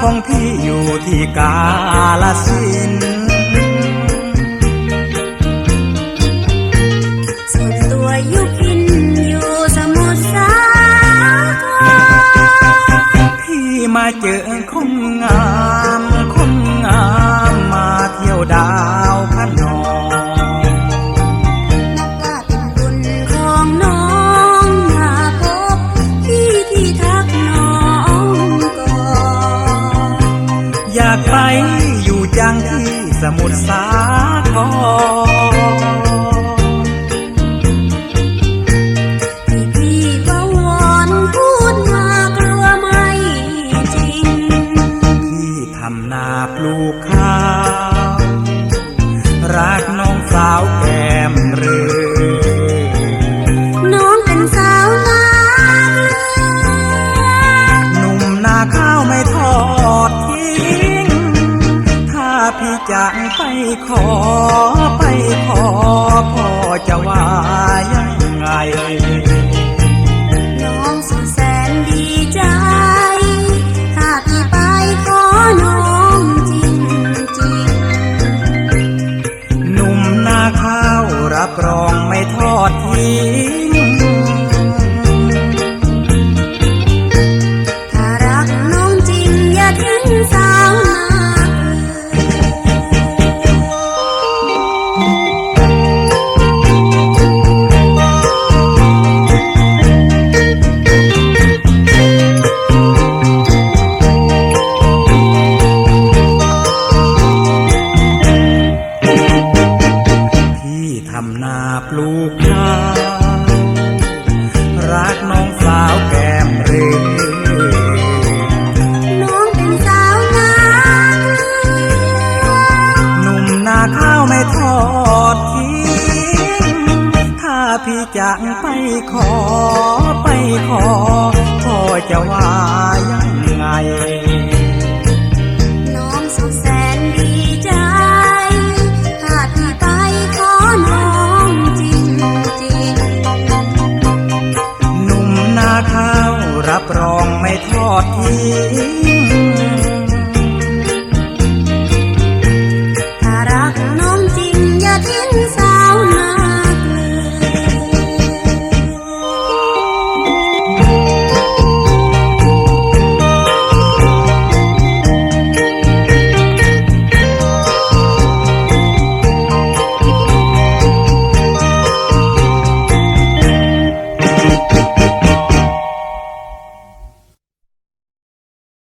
ของพี่อยู่ที่กาลสินส่วนตัวยุพินอยู่สมุทรสาครพี่มาเจอคงงา สมุทรสาคร จะไปขอไปขอพ่อจะว่ายังไงน้องสุดแสนดีใจถ้าพี่ไปขอน้องจริงจริงหนุ่มนาข้าวรับรองไม่ทอดทิ้งำนาปลูกข้าวรักน้องสาวแก้มเรือน้องเป็นสาวนาเกลือหนุ่มนาข้าวไม่ทอดทิ้งถ้าพี่จะไปขอไปขอ รับรองไม่ทอดทิ้ง